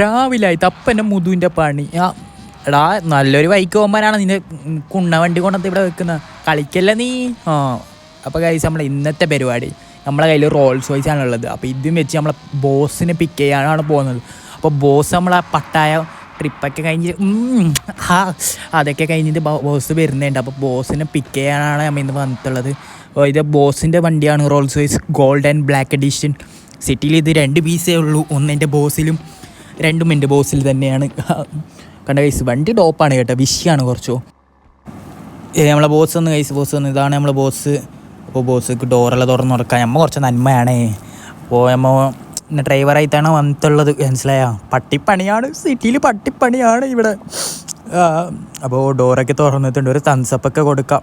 രാവിലെ ആയി തപ്പന്റെ മുതുവിന്റെ പണി. ആ എടാ നല്ലൊരു വൈക്ക് പോകുമ്പോഴാണ് നിന്റെ കുണ്ണ വണ്ടി കൊണ്ടത് ഇവിടെ വെക്കുന്നത് കളിക്കല്ല നീ? ആ അപ്പോൾ കഴിച്ച് നമ്മൾ ഇന്നത്തെ പരിപാടി. നമ്മളെ കയ്യിൽ റോൾസ് വോയിസ് ആണുള്ളത് അപ്പോൾ ഇതും വെച്ച് നമ്മളെ ബോസിനെ പിക്ക് ചെയ്യാനാണ് പോകുന്നത്. അപ്പോൾ ബോസ് നമ്മളെ പട്ടായ ട്രിപ്പൊക്കെ കഴിഞ്ഞ് ഹാ അതൊക്കെ കഴിഞ്ഞിട്ട് ബോസ് വരുന്നുണ്ട്. അപ്പോൾ ബോസിനെ പിക്ക് ചെയ്യാനാണ് നമ്മൾ ഇന്ന് വന്നിട്ടുള്ളത്. ഇത് ബോസിന്റെ വണ്ടിയാണ് Rolls Royce gold and black edition സിറ്റിയിൽ ഇത് രണ്ട് പീസേ ഉള്ളൂ. ഒന്ന് എന്റെ ബോസിലും രണ്ടും എന്റെ ബോസിൽ തന്നെയാണ്. കണ്ട കൈസ് വണ്ടി ടോപ്പാണ് കേട്ടോ വിഷയാണ് കുറച്ചോ. നമ്മളെ ബോസ് ഒന്ന് കൈസ് ബോസ് ഒന്ന് ഇതാണ് നമ്മളെ ബോസ് അപ്പോൾ ബോസ്ക്ക് ഡോറെല്ലാം തുറന്ന് തുറക്കാൻ നമ്മൾ കുറച്ച് നന്മയാണേ. അപ്പോൾ നമ്മൾ ഡ്രൈവറായിട്ടാണ് വന്നിട്ടുള്ളത് മനസ്സിലായോ? പട്ടിപ്പണിയാണ് സിറ്റിയിൽ പട്ടിപ്പണിയാണ് ഇവിടെ. അപ്പോൾ ഡോറൊക്കെ തുറന്നിട്ടുണ്ട് ഒരു തംസപ്പൊക്കെ കൊടുക്കാം.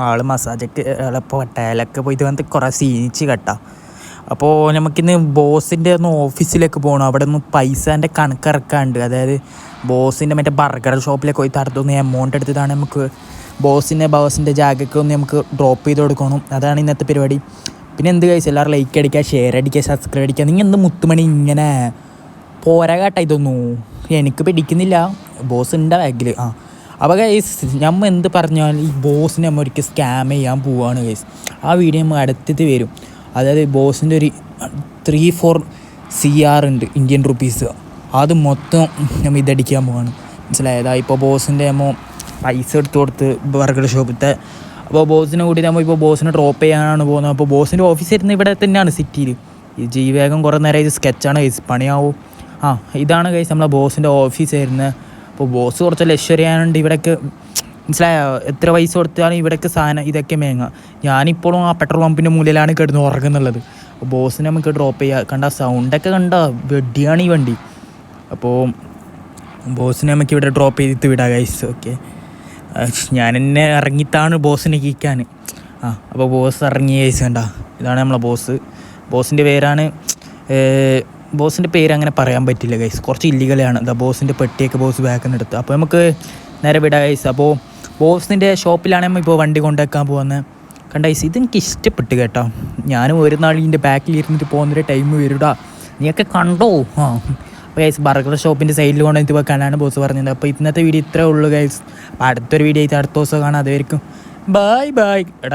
ആൾ മസാജൊക്കെ ആളിപ്പോൾ ടയലൊക്കെ പോയിട്ട് വന്നിട്ട് കുറേ സീനിച്ച് കെട്ടാം. അപ്പോൾ നമുക്കിന്ന് ബോസിന്റെ ഒന്ന് ഓഫീസിലേക്ക് പോകണം അവിടെ നിന്ന് പൈസേന്റെ കണക്കിറക്കാണ്ട് അതായത് ബോസിന്റെ മറ്റേ ബർഗർ ഷോപ്പിലേക്ക് പോയി തടുത്തൊന്ന് എമൗണ്ട് എടുത്തതാണ് നമുക്ക് ബോസിന്റെ ബോസിന്റെ ജാഗൊക്കെ ഒന്ന് നമുക്ക് ഡ്രോപ്പ് ചെയ്ത് കൊടുക്കണം. അതാണ് ഇന്നത്തെ പരിപാടി. പിന്നെ എന്ത് കഴിച്ചു എല്ലാവരും ലൈക്ക് അടിക്കുക ഷെയർ അടിക്കുക സബ്സ്ക്രൈബ് അടിക്കുക. നിങ്ങൾ എന്ത് മുത്തുമണി ഇങ്ങനെ പോരാ കേട്ടാ ഇതൊന്നു? എനിക്ക് പിടിക്കുന്നില്ല. ബോസ് ഉണ്ട് ബാഗിൽ ആ. അപ്പോൾ ഗൈസ് നമ്മൾ എന്ത് പറഞ്ഞാൽ ഈ ബോസിനെ നമ്മൾ ഒരിക്കൽ സ്കാം ചെയ്യാൻ പോവുകയാണ് ഗൈസ് ആ വീഡിയോ നമ്മൾ അടുത്തത് വരും. അതായത് ബോസിന്റെ ഒരു ത്രീ ഫോർ സി ആർ ഉണ്ട് ഇന്ത്യൻ റുപ്പീസ് അത് മൊത്തം നമ്മൾ ഇതടിക്കാൻ പോവാണ്. മനസ്സിലായത് ഇപ്പോൾ ബോസിന്റെ നമ്മൾ പൈസ എടുത്ത് കൊടുത്ത് ബർഗർ ഷോപ്പിലത്തെ അപ്പോൾ ബോസിനെ കൂടി നമ്മൾ ഇപ്പോൾ ബോസിനെ ഡ്രോപ്പ് ചെയ്യാനാണ് പോകുന്നത്. അപ്പോൾ ബോസിന്റെ ഓഫീസ് ഇരുന്ന് ഇവിടെ തന്നെയാണ് സിറ്റിയിൽ ഈ ജീവേഗം കുറേ നേരം ഇത് സ്കെച്ചാണ് കേസ് പണിയാവും. ആ ഇതാണ് കേസ് നമ്മളെ ബോസിന്റെ ഓഫീസ് വരുന്നത്. അപ്പോൾ ബോസ് കുറച്ച് ലക്ഷറിയാനുണ്ട് ഇവിടേക്ക് മനസ്സിലായോ? എത്ര പൈസ കൊടുത്താലും ഇവിടേക്ക് സാധനം ഇതൊക്കെ മേങ്ങ. ഞാനിപ്പോഴും ആ പെട്രോൾ പമ്പിന്റെ മൂലയിലാണ് കിടന്ന് ഉറങ്ങുന്നുള്ളത്. ബോസിനെ നമുക്ക് ഡ്രോപ്പ് ചെയ്യുക കണ്ട സൗണ്ടൊക്കെ കണ്ട? വെടിയാണ് ഈ വണ്ടി. അപ്പോൾ ബോസിനെ നമുക്ക് ഇവിടെ ഡ്രോപ്പ് ചെയ്തിട്ട് വിടാം ഗൈസ് ഓക്കെ ഞാൻ എന്നെ ഇറങ്ങിത്താണ് ബോസിനെ കീക്കാൻ. ആ അപ്പോൾ ബോസ് ഇറങ്ങി ഗൈസ് കണ്ട? ഇതാണ് നമ്മളെ ബോസ്. ബോസിന്റെ പേരാണ് ബോസിന്റെ പേര് അങ്ങനെ പറയാൻ പറ്റില്ല ഗൈസ് കുറച്ച് ഇല്ലീഗലാണ് ദ ബോസിന്റെ പെട്ടിയൊക്കെ ബോസ് ബാക്കിൽ നിന്ന് എടുത്ത്. അപ്പോൾ നമുക്ക് നേരെ വിടാം ഗൈസ് അപ്പോൾ ബോസിന്റെ ഷോപ്പിലാണ് ഇപ്പോൾ വണ്ടി കൊണ്ടുവെക്കാൻ പോകുന്നത്. കണ്ട ഐസ് ഇതെനിക്ക് ഇഷ്ടപ്പെട്ട് കേട്ടോ. ഞാനും ഒരു നാൾ ഇതിന്റെ ബാക്കിൽ ഇരുന്നിട്ട് പോകുന്നൊരു ടൈം വരുടാ. നീയൊക്കെ കണ്ടോ? ആ. അപ്പോൾ ഗൈസ് ബർഗർ ഷോപ്പിന്റെ സൈഡിൽ കൊണ്ടുവന്നിട്ട് വെക്കാനാണ് ബോസ് പറഞ്ഞത്. അപ്പോൾ ഇന്നത്തെ വീഡിയോ ഇത്രേ ഉള്ളൂ ഗൈസ് അപ്പോൾ അടുത്തൊരു വീഡിയോ ആയിട്ട് അടുത്ത ദിവസം കാണാം. അതുവരെക്കും. Bye bye